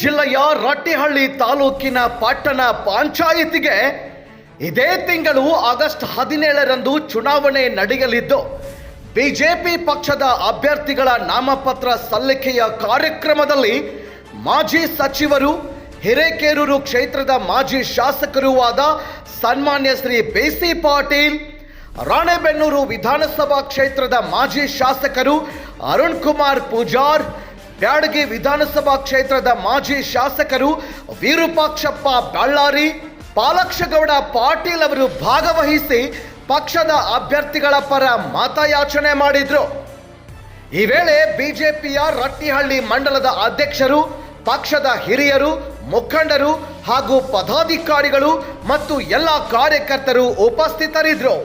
ಜಿಲ್ಲೆಯ ರಟ್ಟಿಹಳ್ಳಿ ತಾಲೂಕಿನ ಪಟ್ಟಣ ಪಂಚಾಯಿತಿಗೆ ಇದೇ ತಿಂಗಳು ಆಗಸ್ಟ್ ಹದಿನೇಳರಂದು ಚುನಾವಣೆ ನಡೆಯಲಿದ್ದು, ಬಿಜೆಪಿ ಪಕ್ಷದ ಅಭ್ಯರ್ಥಿಗಳ ನಾಮಪತ್ರ ಸಲ್ಲಿಕೆಯ ಕಾರ್ಯಕ್ರಮದಲ್ಲಿ ಮಾಜಿ ಸಚಿವರು, ಹಿರೇಕೇರೂರು ಕ್ಷೇತ್ರದ ಮಾಜಿ ಶಾಸಕರೂ ಆದ ಸನ್ಮಾನ್ಯ ಶ್ರೀ ಬಿಸಿ ಪಾಟೀಲ್, ರಾಣೆಬೆನ್ನೂರು ವಿಧಾನಸಭಾ ಕ್ಷೇತ್ರದ ಮಾಜಿ ಶಾಸಕರು ಅರುಣ್ ಕುಮಾರ್ ಪೂಜಾರ್ ಬ್ಯಾಡಗಿ ವಿಧಾನಸಭಾ ಕ್ಷೇತ್ರದ ಮಾಜಿ ಶಾಸಕರು ವಿರೂಪಾಕ್ಷಪ್ಪ ಬಳ್ಳಾರಿ, ಪಾಲಕ್ಷಗೌಡ ಪಾಟೀಲ್ ಅವರು ಭಾಗವಹಿಸಿ ಪಕ್ಷದ ಅಭ್ಯರ್ಥಿಗಳ ಪರ ಮತಯಾಚನೆ ಮಾಡಿದ್ರು. ಈ ವೇಳೆ ಬಿಜೆಪಿಯ ರಟ್ಟಿಹಳ್ಳಿ ಮಂಡಲದ ಅಧ್ಯಕ್ಷರು, ಪಕ್ಷದ ಹಿರಿಯರು, ಮುಖಂಡರು ಹಾಗೂ ಪದಾಧಿಕಾರಿಗಳು ಮತ್ತು ಎಲ್ಲ ಕಾರ್ಯಕರ್ತರು ಉಪಸ್ಥಿತರಿದ್ದರು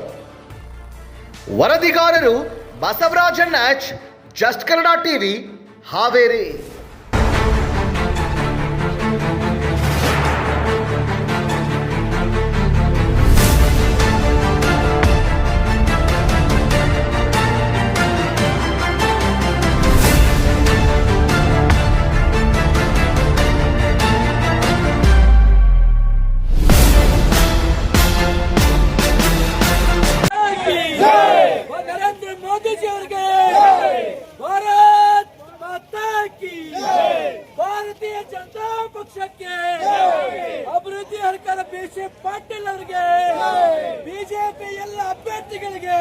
ವರದಿಗಾರರು ಬಸವರಾಜನ್ ಜಸ್ಟ್ ಕನ್ನಡ ಟಿವಿ ಹಾವೇರಿ. ಅಭಿವೃದ್ಧಿ ಸರ್ಕಾರ ಬಿಸಿ ಪಾಟೀಲ್ ಅವರಿಗೆ ಬಿಜೆಪಿ ಎಲ್ಲ ಅಭ್ಯರ್ಥಿಗಳಿಗೆ